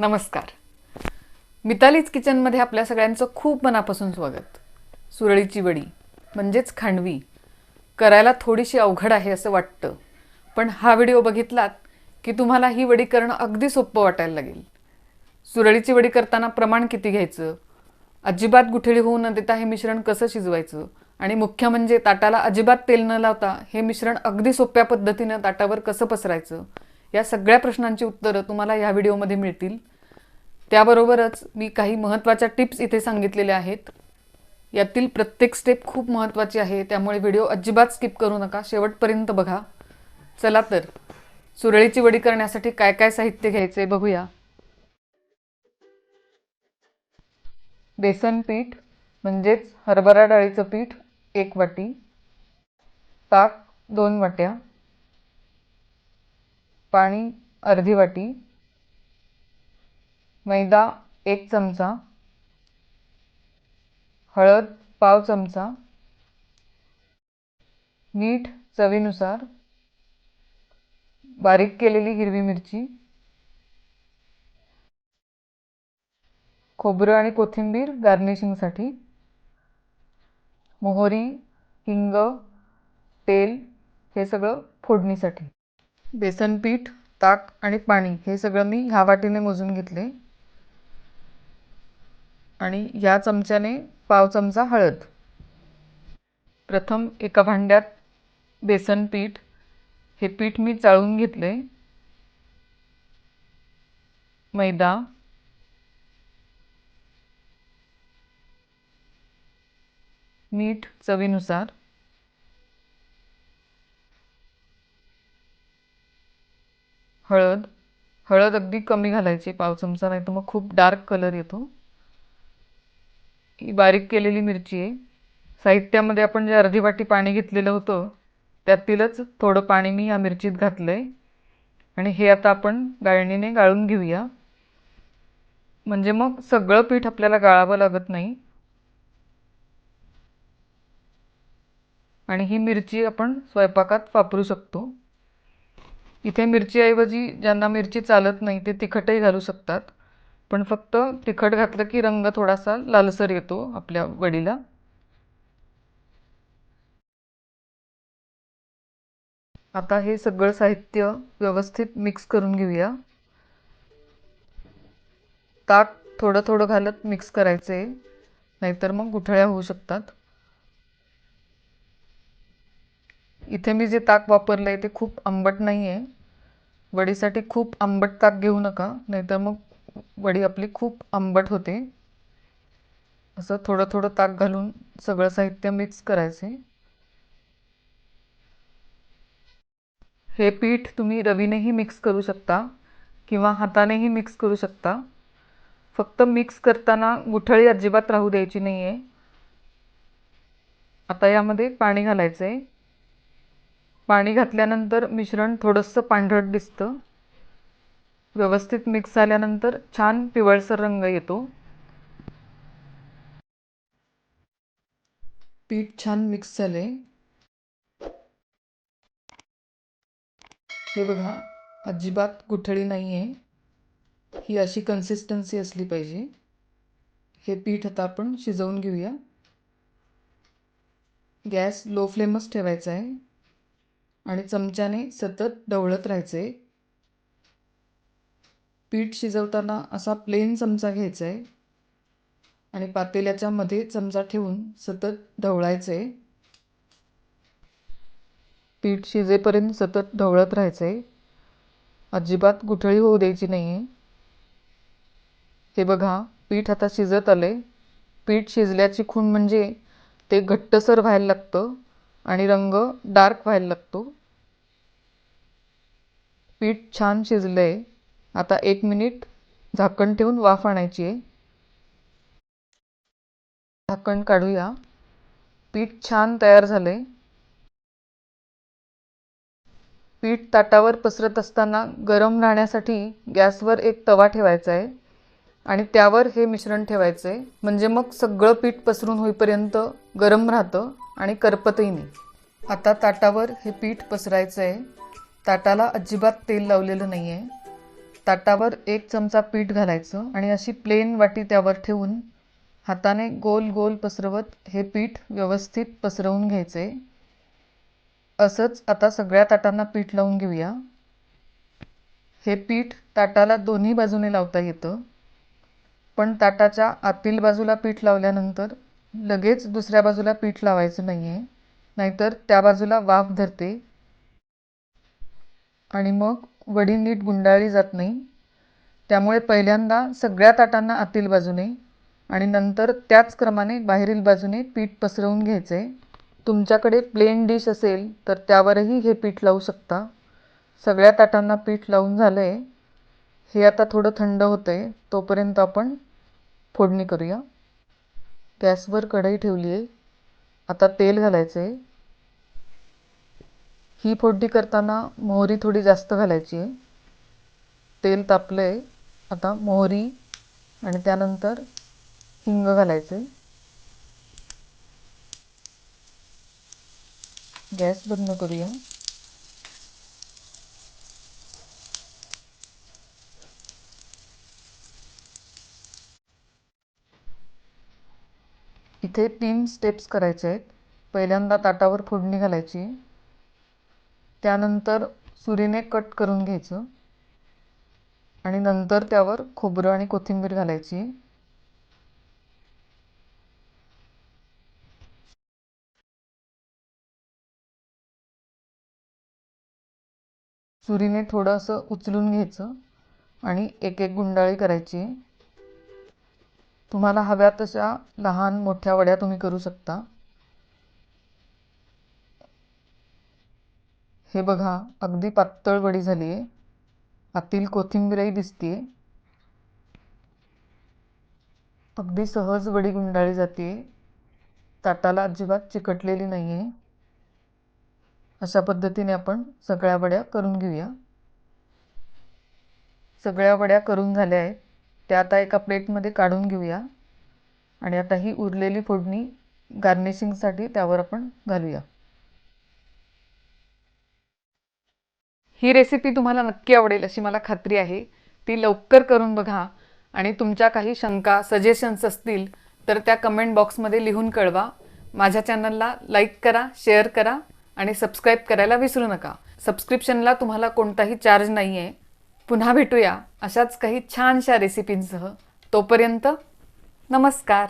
नमस्कार. मितालीज किचनमध्ये आपल्या सगळ्यांचं खूप मनापासून स्वागत. सुरळीची वडी म्हणजेच खांडवी करायला थोडीशी अवघड आहे असं वाटतं. पण हा व्हिडिओ बघितलात की तुम्हाला ही वडी करणं अगदी सोपं वाटायला लागेल. सुरळीची वडी करताना प्रमाण किती घ्यायचं? अजिबात गुठळी होऊ न देता हे मिश्रण कसं शिजवायचं? आणि मुख्य म्हणजे ताटाला अजिबात तेल न लावता हे मिश्रण अगदी सोप्या पद्धतीनं ताटावर कसं पसरायचं? या सगळ्या प्रश्नांची उत्तरं तुम्हाला या व्हिडिओमध्ये मिळतील. त्याबरोबरच मी काही महत्त्वाच्या टिप्स इथे सांगितलेल्या आहेत. यातील प्रत्येक स्टेप खूप महत्त्वाची आहे. त्यामुळे व्हिडिओ अजिबात स्किप करू नका. शेवटपर्यंत बघा. चला तर सुरळीची वडी करण्यासाठी काय काय साहित्य घ्यायचे बघूया. बेसन पीठ म्हणजेच हरभरा डाळीचं पीठ एक वाटी. ताक दोन वाट्या. पाणी अर्धी वाटी. मैदा एक चमचा हळद पाव चमचा मीठ चवीनुसार बारीक केलेली हिरवी मिरची खोबरं आणि कोथिंबीर गार्निशिंगसाठी मोहरी हिंग तेल हे सगळं फोडणीसाठी. बेसन पीठ ताक आणि पाणी हे सगळं मी ह्या वाटीने मोजून घेतले. आणि या चमच्याने पाव चमचा हळद. प्रथम एका भांड्यात बेसन पीठ. हे पीठ मी चाळून घेतले. मैदा. मीठ चवीनुसार. हळद. हळद अगदी कमी घालायची पाव चमचा नाही तर मग खूप डार्क कलर येतो. ही बारीक केलेली मिरची आहे. साहित्यामध्ये आपण जे अर्धी वाटी पाणी घेतलेलं होतं त्यातीलच थोडं पाणी मी या मिरचीत घातलं आहे आणि हे आता आपण गाळणीने गाळून घेऊया. म्हणजे मग सगळं पीठ आपल्याला गाळावं लागत नाही. आणि ही मिरची आपण स्वयंपाकात वापरू शकतो. इथे मिरचीऐवजी ज्यांना मिरची चालत नाही ते तिखटही घालू शकतात. पण फक्त तिखट घातलं की रंग थोडासा लालसर येतो आपल्या वडीला. आता हे सगळं साहित्य व्यवस्थित मिक्स करून घेऊया. ताक थोडं थोडं घालत मिक्स करायचं आहे नाहीतर मग गुठळ्या होऊ शकतात. इथे मी जे ताक वापरलं आहे ते खूप आंबट नाही आहे वडीसाठी खूप आंबट ताक घेऊ नका नाहीतर मग वडी आपली खूप आंबट होते. असं थोडं थोडं ताक घालून सगळं साहित्य मिक्स करायचे. हे पीठ तुम्ही रवीनेही मिक्स करू शकता किंवा हातानेही मिक्स करू शकता. फक्त मिक्स करताना गुठळी अजिबात राहू द्यायची नाही आहे आता यामध्ये पाणी घालायचं आहे पाणी घातल्यानंतर मिश्रण थोडंसं पांढरट दिसतं. व्यवस्थित मिक्स झाल्यानंतर छान पिवळसर रंग येतो. पीठ छान मिक्स झाले. हे बघा अजिबात गुठळी नाही आहे ही अशी कन्सिस्टन्सी असली पाहिजे. हे पीठ आता आपण शिजवून घेऊया. गॅस लो फ्लेमच ठेवायचा आहे आणि चमच्याने सतत ढवळत राहायचे पीठ शिजवताना असा प्लेन चमचा घ्यायचा आहे आणि पातेल्याच्या मध्ये चमचा ठेवून सतत ढवळायचं आहे पीठ शिजेपर्यंत सतत ढवळत राहायचं आहे अजिबात गुठळी होऊ द्यायची नाही आहे हे बघा पीठ आता शिजत आले पीठ शिजल्याची खूण म्हणजे ते घट्टसर व्हायला लागतं आणि रंग डार्क व्हायला लागतो. पीठ छान शिजलं आहे आता एक मिनिट झाकण ठेवून वाफ आणायची आहे. झाकण काढूया. पीठ छान तयार झाले पीठ ताटावर पसरत असताना गरम राहण्यासाठी गॅसवर एक तवा ठेवायचा आहे आणि त्यावर हे मिश्रण ठेवायचं आहे. म्हणजे मग सगळं पीठ पसरून होईपर्यंत गरम राहतं आणि करपतही नाही. आता ताटावर हे पीठ पसरायचं आहे. ताटाला अजिबात तेल लावलेलं नाही आहे ताटावर एक चमचा पीठ घालायचं आणि अशी प्लेन वाटी त्यावर ठेवून हाताने गोल गोल पसरवत हे पीठ व्यवस्थित पसरवून घ्यायचे. असंच आता सगळ्या ताटांना पीठ लावून घेऊया. हे पीठ ताटाला दोन्ही बाजूने लावता येतं. पण ताटाच्या आतील बाजूला पीठ लावल्यानंतर लगेच दुसऱ्या बाजूला पीठ लावायचं नाही आहे नाहीतर त्या बाजूला वाफ धरते. आणि मग वडी नीट गुंडाळली जात नाही. त्यामुळे पहिल्यांदा सगळ्या ताटांना आतील बाजूने आणि नंतर त्याच क्रमाने बाहेरील बाजूने पीठ पसरवून घ्यायचे. तुमच्याकडे प्लेन डिश असेल तर त्यावरही हे पीठ लावू शकता. सगळ्या ताटांना पीठ लावून झालं आहे हे आता थोडं थंड होतं आहे तोपर्यंत आपण फोडणी करूया. गॅसवर कढई ठेवली आहे आता तेल घालायचं आहे ही फोडणी करताना मोहरी थोडी जास्त घालायची. आहे तेल तापलं आहे आता मोहरी आणि त्यानंतर हिंग घालायचं. आहे गॅस बंद करूया. इथे तीन स्टेप्स करायचे आहेत. पहिल्यांदा ताटावर फोडणी घालायची. त्यानंतर सुरीने कट करून घ्यायचं. आणि नंतर त्यावर खोबरं आणि कोथिंबीर घालायची. सुरीने थोडं असं उचलून घ्यायचं आणि एक एक गुंडाळी करायची. तुम्हाला हव्या तशा लहान मोठ्या वड्या तुम्ही करू शकता. हे बघा अगदी पातळ वडी झाली आहे आतील कोथिंबीरही दिसते अगदी सहज वडी गुंडाळी जाते ताटाला अजिबात चिकटलेली नाही आहे अशा पद्धतीने आपण सगळ्या वड्या करून घेऊया. सगळ्या वड्या करून झाल्या आहेत. त्या आता एका प्लेटमध्ये काढून घेऊया. आणि आता ही उरलेली फोडणी गार्निशिंगसाठी त्यावर आपण घालूया. ही रेसिपी तुम्हाला नक्की आवडेल अशी मला खात्री आहे. ती लवकर करून बघा आणि तुमच्या काही शंका सजेशन्स असतील तर त्या कमेंट बॉक्समध्ये लिहून कळवा. माझ्या चॅनलला लाईक करा शेअर करा आणि सबस्क्राईब करायला विसरू नका. सबस्क्रिप्शनला तुम्हाला कोणताही चार्ज नाही आहे पुन्हा भेटूया अशाच काही छानशा रेसिपींसह तोपर्यंत नमस्कार.